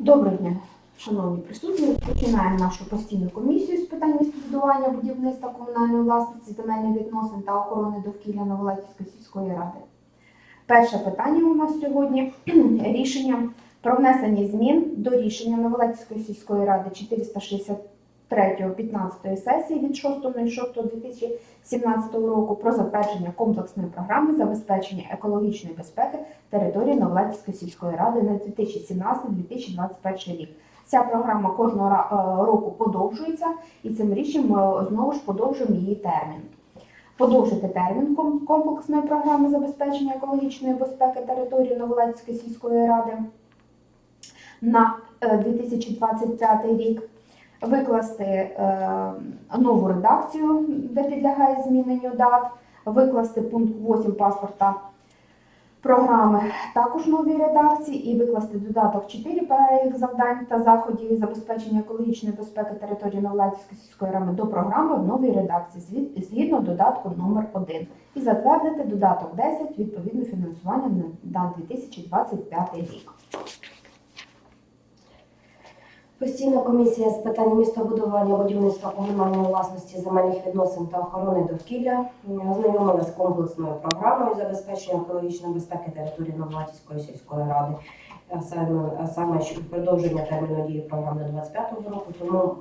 Доброго дня, шановні присутні. Починаємо нашу постійну комісію з питань містобудування, будівництва комунальної власності, земельних відносин та охорони довкілля Новолетівської сільської ради. Перше питання у нас сьогодні рішення про внесення змін до рішення Новолетівської сільської ради 463 15 сесії від 6.06.2017 року про затвердження комплексної програми забезпечення екологічної безпеки території Новолатівської сільської ради на 2017-2021 рік. Ця програма кожного е, року подовжується, і цим рішенням ми знову ж подовжуємо її термін. Подовжити термін комплексної програми забезпечення екологічної безпеки території Новолатівської сільської ради на е, 2025 рік, викласти е, нову редакцію, де підлягає зміненню дат, викласти пункт 8 паспорта програми також новій редакції і викласти додаток 4 перелік завдань та заходів забезпечення екологічної безпеки території Новолатівської сільської ради до програми в новій редакції згідно додатку номер 1 і затвердити додаток 10 відповідно фінансування на на 2025 рік. Постійна комісія з питань містобудування, будівництва комунальної власності, земельних відносин та охорони довкілля ознайомилася з комплексною програмою забезпечення екологічної безпеки території Новолатівської сільської ради, саме, саме продовження терміну дії програми до 25-го року. Тому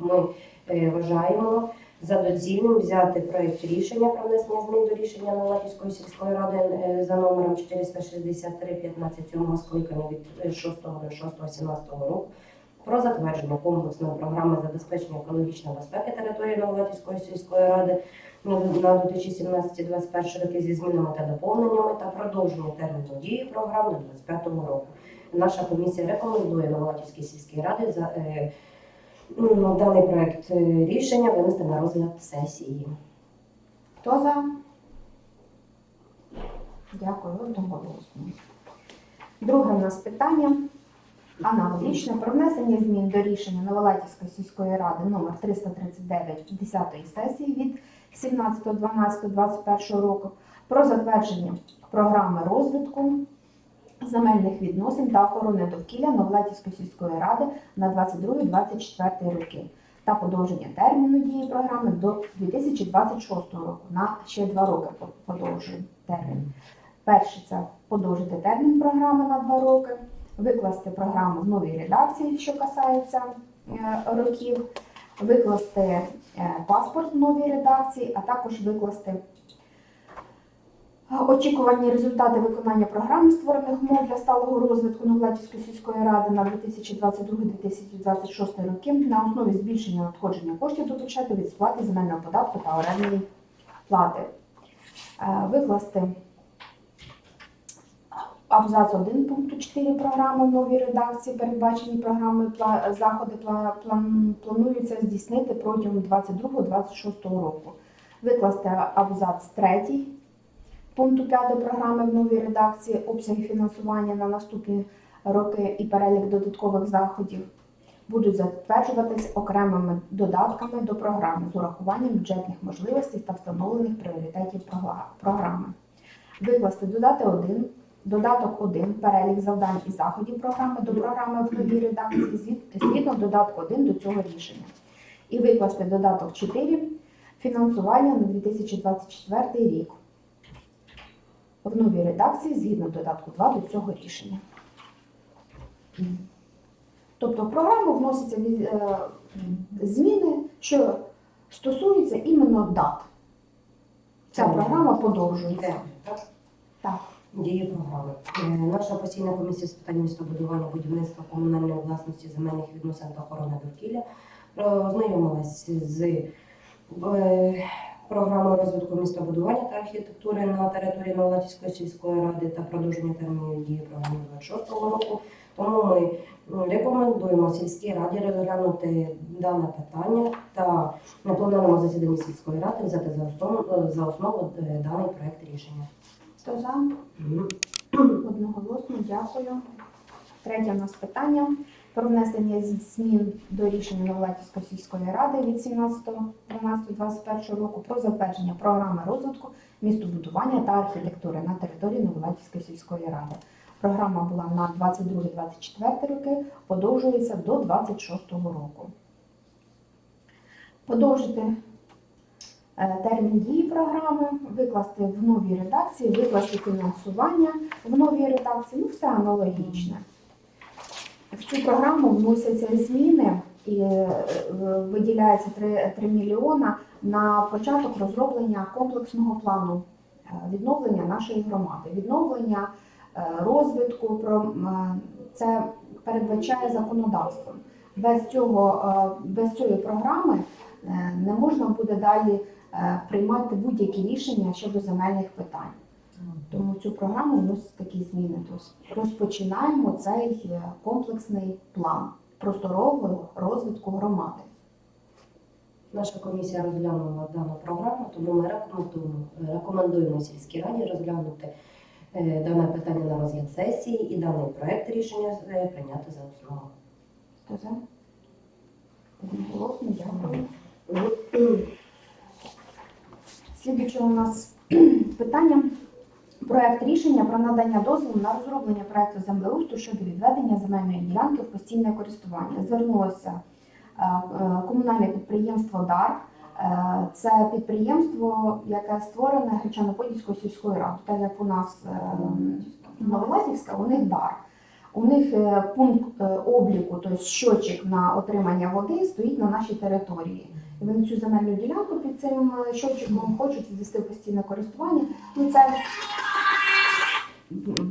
ми вважаємо за доцільним взяти проєкт рішення про внесення змін до рішення Новолатівської сільської ради е, за номером 463 15 скликання від е, 6 до 6 17 року про затвердження комплексної програми забезпечення екологічної безпеки території Новолатівської сільської ради на 2017-2021 роки зі змінами та доповненнями та продовження терміну дії програми до 2025 року. Наша комісія рекомендує Новолатівській сільській раді за е, ну, даний проект е, рішення винести на розгляд сесії. Хто за? Дякую, одноголосно. Друге у нас питання аналогічне про внесення змін до рішення Новолатівської сільської ради номер 339 10 сесії від 17.12.21 року про затвердження програми розвитку земельних відносин та охорони довкілля Новолатівської сільської ради на 22-24 роки та подовження терміну дії програми до 2026 року. На ще два роки по- подовжуємо термін. Перше це подовжити термін програми на два роки, викласти програму в новій редакції, що касається е, років, викласти е, паспорт в новій редакції, а також викласти е, очікувані результати виконання програми створених умов для сталого розвитку Новолатівської сільської ради на 2022-2026 роки на основі збільшення надходження коштів до бюджету від сплати земельного податку та орендної плати. Викласти абзац 1 пункту 4 програми в новій редакції, передбачені програмою пла- заходи пла- плануються здійснити протягом 22-26 року. Викласти абзац 3 пункту 5 програми в новій редакції обсяги фінансування на наступні роки і перелік додаткових заходів будуть затверджуватись окремими додатками до програми з урахуванням бюджетних можливостей та встановлених пріоритетів програми. Викласти додати 1, додаток 1, перелік завдань і заходів програми до програми в новій редакції згідно додатку 1 до цього рішення. І викласти додаток 4 фінансування на 2024 рік в новій редакції згідно додатку 2 до цього рішення. Тобто в програму вносяться е, зміни, що стосуються іменно дат. Ця програма подовжується. Дії програми. Е, Наша постійна комісія з питань містобудування, будівництва комунальної власності, земельних відносин та охорони довкілля е, ознайомилась з е, програмою розвитку містобудування та архітектури на території Новолатівської сільської ради та продовження термінів дії програми 26 року. Тому ми рекомендуємо сільській раді розглянути дане питання та на пленарному засіданні сільської ради взяти за основу, за основу даний проект рішення. Хто за? Одноголосно, дякую. Третє у нас питання про внесення змін до рішення Новолатівської сільської ради від 17.12.21 року про затвердження програми розвитку містобудування та архітектури на території Новолатівської сільської ради. Програма була на 22-24 роки, подовжується до 26 року. Подовжити термін дії програми, викласти в новій редакції, викласти фінансування в новій редакції, ну все аналогічне. В цю програму вносяться зміни і е, виділяється 3, 3 мільйона на початок розроблення комплексного плану е, відновлення нашої громади, відновлення е, розвитку. Це передбачає законодавством. Без цього, е, без цієї програми е, не можна буде далі е, приймати будь-які рішення щодо земельних питань. Тому цю програму вносять такі зміни. Розпочинаємо цей е, комплексний план просторового розвитку громади. Наша комісія розглянула дану програму, тому ми рекомендуємо, рекомендуємо сільській раді розглянути е, дане питання на розгляд сесії і даний проект рішення е, прийняти за основу. Хто за? Одноголосно, дякую. Слідуюче у нас питання. Проект рішення про надання дозволу на розроблення проекту землеустрою щодо відведення земельної ділянки в постійне користування. Звернулося е, е, комунальне підприємство ДАР. Е, Це підприємство, яке створене Гречано-Подільською сільською радою, так як у нас Новолазівська, у них дар. У них пункт обліку, тобто щочик на отримання води, стоїть на нашій території. І вони цю земельну ділянку під цим е, щочиком хочуть відвести в постійне користування. Ну це,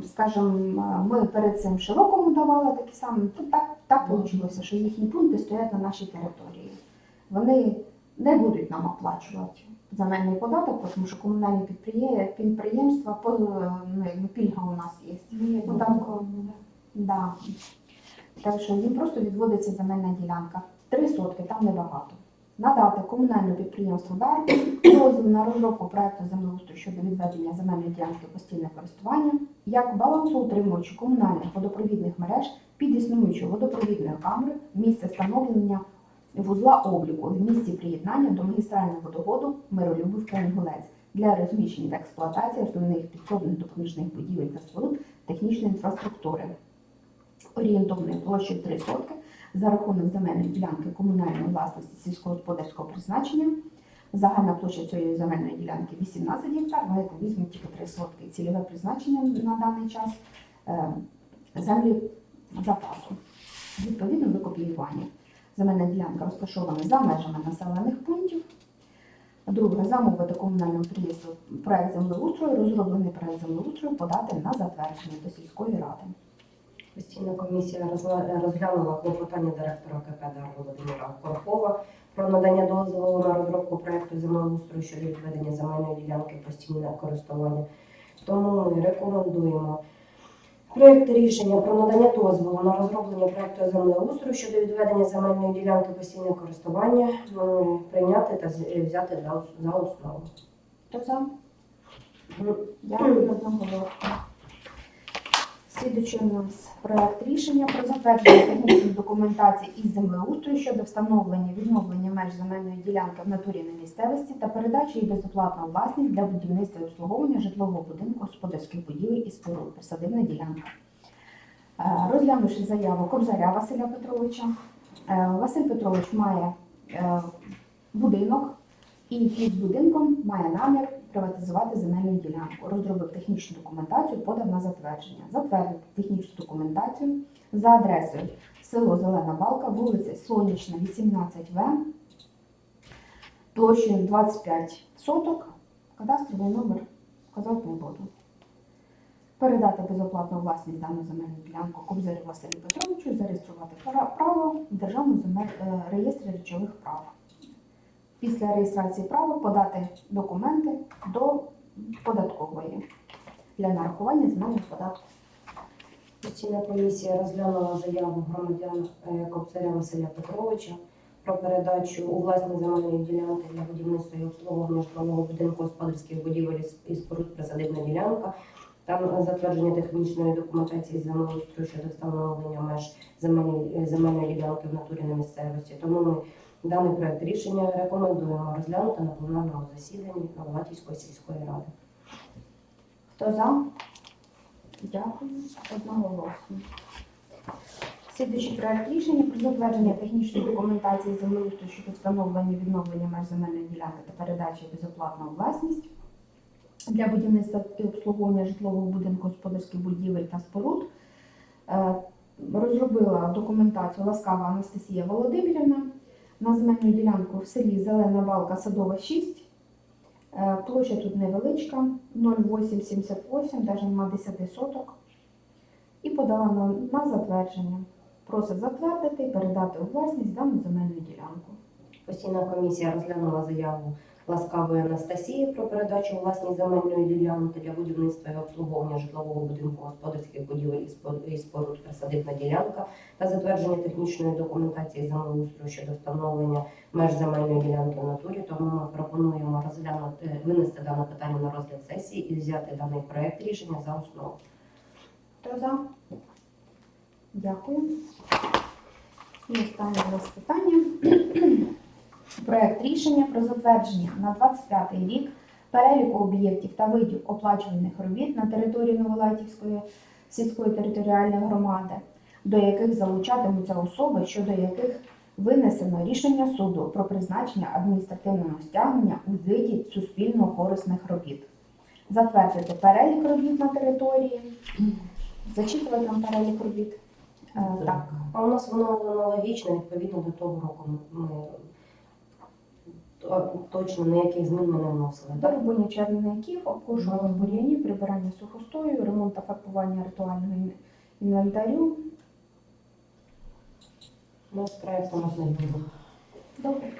скажімо, ми перед цим широкому давали такі самі. Тут так, так вийшло, що їхні пункти стоять на нашій території. Вони не будуть нам оплачувати земельний податок, тому що комунальні підприємства ну, пільга у нас є. Ну, там, да. Так що їм просто відводиться земельна ділянка. Три сотки, там небагато. Надати комунальному підприємству дар дозвіл на розробку проекту землеустрою щодо відведення земельної ділянки в постійне користування як балансоутримувачу комунальних водопровідних мереж під існуючою водопровідною камерою місце встановлення вузла обліку в місці приєднання до магістрального водогоду Миролюбив Кренгулець для розміщення та експлуатації основних підсобних допоміжних будівель та споруд технічної інфраструктури. Орієнтовною площею 3 сотки за рахунок земельної ділянки комунальної власності сільськогосподарського призначення. Загальна площа цієї земельної ділянки 18 гектар, ми візьмемо тільки 3 сотки. Цільове призначення на даний час е, землі запасу. Відповідно до копіювання. Земельна ділянка розташована за межами населених пунктів. Друге, замовити комунальному підприємству проект землеустрою, розроблений проект землеустрою подати на затвердження до сільської ради. Постійна комісія розглянула клопотання директора КП «Дар» Володимира Корхова про надання дозволу на розробку проекту землеустрою щодо відведення земельної ділянки постійне користування. Тому ми рекомендуємо проект рішення про надання дозволу на розроблення проекту землеустрою щодо відведення земельної ділянки постійне користування прийняти та взяти за за основу. Хто за? Дякую Слідуючий у нас проект рішення про затвердження технічної документації із землеустрою щодо встановлення відновлення меж земельної ділянки в натурі на місцевості та передачі її безоплатно власність для будівництва і обслуговування житлового будинку господарських будівель і споруд присадибна ділянка. Е, Розглянувши заяву Кобзаря Василя Петровича, е, Василь Петрович має е, будинок і під будинком має намір приватизувати земельну ділянку. Розробив технічну документацію, подав на затвердження. Затвердив технічну документацію за адресою село Зелена Балка, вулиця Сонячна, 18В, площею 25 соток, кадастровий номер казати не буду. Передати безоплатну власність дану земельну ділянку Кобзарю Василю Петровичу, зареєструвати право в Державному е, реєстрі речових прав після реєстрації права подати документи до податкової для нарахування земельних податків. Постійна комісія розглянула заяву громадян е, Кобцаря Василя Петровича про передачу у власні земельної ділянки для будівництва і обслуговування житлового будинку господарських будівель і споруд присадибна ділянка. Там затвердження технічної документації землеустрою щодо встановлення меж земельної, е, земельної ділянки в натурі на місцевості. Тому ми даний проект рішення рекомендуємо розглянути на пленарному засіданні Новолатівської сільської ради. Хто за? Дякую. Одноголосно. Слідуючий проект рішення про затвердження технічної документації землеустрою щодо встановлення відновлення меж земельної ділянки та передачі безоплатна у власність для будівництва і обслуговування житлового будинку господарських будівель та споруд. Е, Розробила документацію Ласкава Анастасія Володимирівна на земельну ділянку в селі Зелена Балка Садова 6. Е, Площа тут невеличка, 0,878, навіть нема 10 соток. І подала на, на затвердження. Просить затвердити і передати у власність дану земельну ділянку. Постійна комісія розглянула заяву Ласкавої Анастасії про передачу у власність земельної ділянки для будівництва і обслуговування житлового будинку господарських будівель і споруд присадибна ділянка та затвердження технічної документації землеустрою щодо встановлення меж земельної ділянки в натурі. Тому ми пропонуємо розглянути винести дане питання на розгляд сесії і взяти даний проект рішення за основу. Хто за? Дякую. І останнє у нас питання. Проект рішення про затвердження на 25 рік переліку об'єктів та видів оплачуваних робіт на території Новолатівської сільської територіальної громади, до яких залучатимуться особи, щодо яких винесено рішення суду про призначення адміністративного стягнення у виді суспільно корисних робіт. Затвердити перелік робіт на території, зачитувати нам перелік робіт. Е, так, А у нас воно аналогічне, відповідно до того року ми точно ніяких змін ми не вносили. так? Вирубання червоників, обкошування бур'янів, прибирання сухостою, ремонт та фарбування ритуального інвентарю. Ми з проектом ознайомлені. Добре.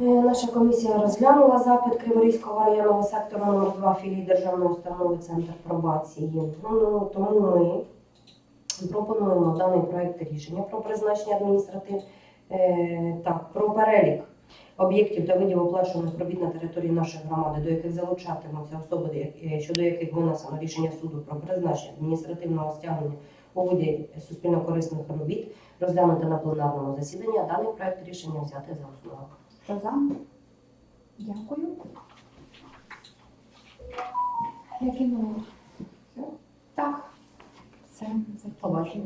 Е, Наша комісія розглянула запит Криворізького районного сектору номер 2 філії Державної установи Центр пробації. Ну, тому ми пропонуємо даний проект рішення про призначення адміністратив е, так, про перелік об'єктів та видів оплачуваних робіт на території нашої громади, до яких залучатимуться особи, е, щодо яких винесено рішення суду про призначення адміністративного стягнення у виді суспільно-корисних робіт, розглянути на пленарному засіданні, а даний проект рішення взяти за основу. Хто за? Дякую. Які новини? Так. Все. Побачимо.